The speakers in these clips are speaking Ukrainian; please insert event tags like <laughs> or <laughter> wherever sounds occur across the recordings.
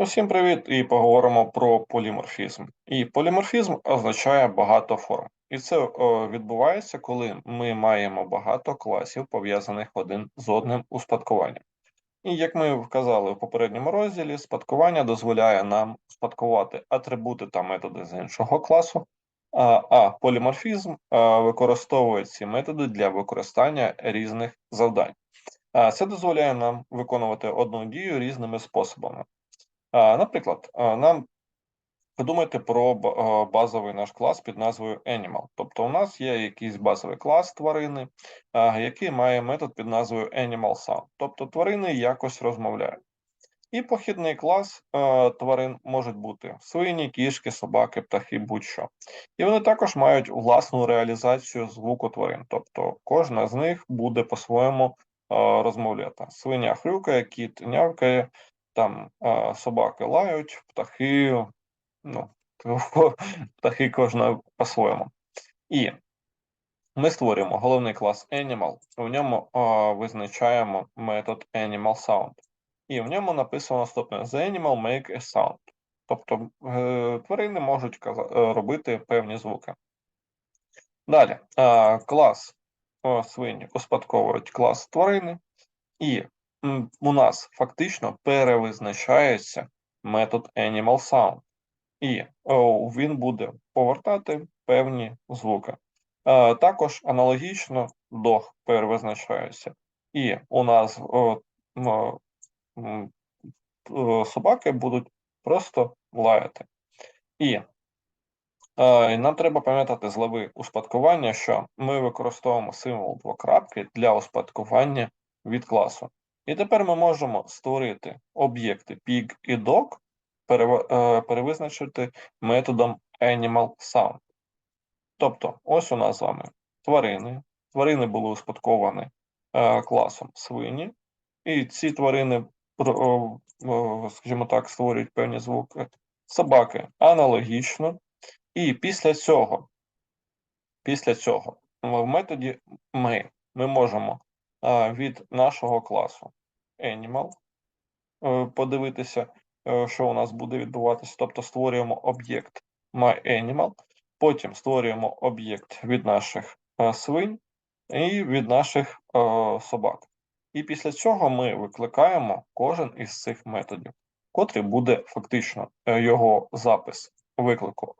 Усім привіт! І поговоримо про поліморфізм. І поліморфізм означає багато форм. І це о, відбувається, коли ми маємо багато класів, пов'язаних один з одним у спадкуванні. І як ми вказали в попередньому розділі, спадкування дозволяє нам спадкувати атрибути та методи з іншого класу, а, поліморфізм а, використовує ці методи для використання різних завдань. Це дозволяє нам виконувати одну дію різними способами. Наприклад, нам подумайте про базовий наш клас під назвою Animal. Тобто, у нас є якийсь базовий клас тварини, який має метод під назвою Animal Sound. Тобто тварини якось розмовляють. І похідний клас тварин можуть бути свині, кішки, собаки, птахи, будь-що. І вони також мають власну реалізацію звуку тварин. Тобто кожна з них буде по-своєму розмовляти. Свиня хрюкає, кіт нявкає, там е, собаки лають, птахи, ну, <laughs> птахи кожна по-своєму. І ми створюємо головний клас Animal, в ньому е, визначаємо метод Animal Sound. І в ньому написано наступне: The animal make a sound. Тобто е, тварини можуть робити певні звуки. Далі, клас свині успадковують клас тварини, і у нас фактично перевизначається метод Animal Sound. І він буде повертати певні звуки. Е, також аналогічно dog перевизначається. І у нас собаки будуть просто лаяти. І е, нам треба пам'ятати з глави успадкування, що ми використовуємо символ двокрапки для успадкування від класу. І тепер ми можемо створити об'єкти pig і dog, е, перевизначити методом animal sound. Тобто, ось у нас з вами тварини. Тварини були успадковані е, класом свині, і ці тварини, о, скажімо так, створюють певні звуки. Собаки аналогічно. І після цього, після цього, в методі ми, ми можемо е, від нашого класу Animal е, подивитися, е, що у нас буде відбуватися. Тобто створюємо об'єкт MyAnimal, потім створюємо об'єкт від наших е, свинь і від наших собак. І після цього ми викликаємо кожен із цих методів, котрий буде фактично його запис виклику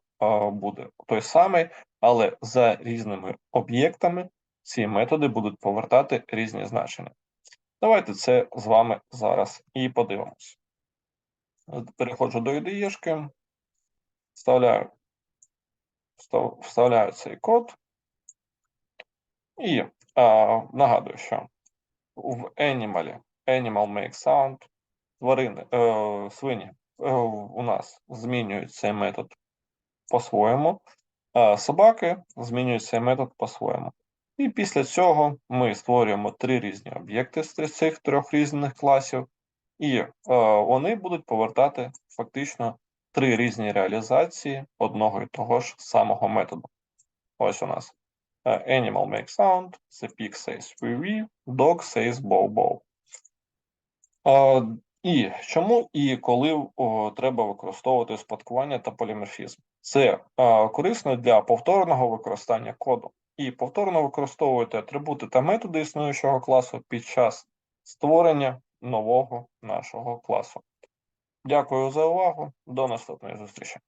буде той самий, але за різними об'єктами ці методи будуть повертати різні значення. Давайте це з вами зараз і подивимось. Переходжу до IDE-шки, вставляю, вставляю цей код і а, нагадую, що в Animal, Animal make sound, тварини, е, свині е, у нас змінюють цей метод по-своєму, а собаки змінюють цей метод по-своєму. І після цього ми створюємо три різні об'єкти з цих трьох різних класів, і е, вони будуть повертати фактично три різні реалізації одного і того ж самого методу. Ось у нас е, Animal make sound, the pig says wee dog says bow bow. Е, І чому і коли о, треба використовувати спадкування та поліморфізм? Це е, корисно для повторного використання коду. І повторно використовуйте атрибути та методи існуючого класу під час створення нового нашого класу. Дякую за увагу. До наступної зустрічі.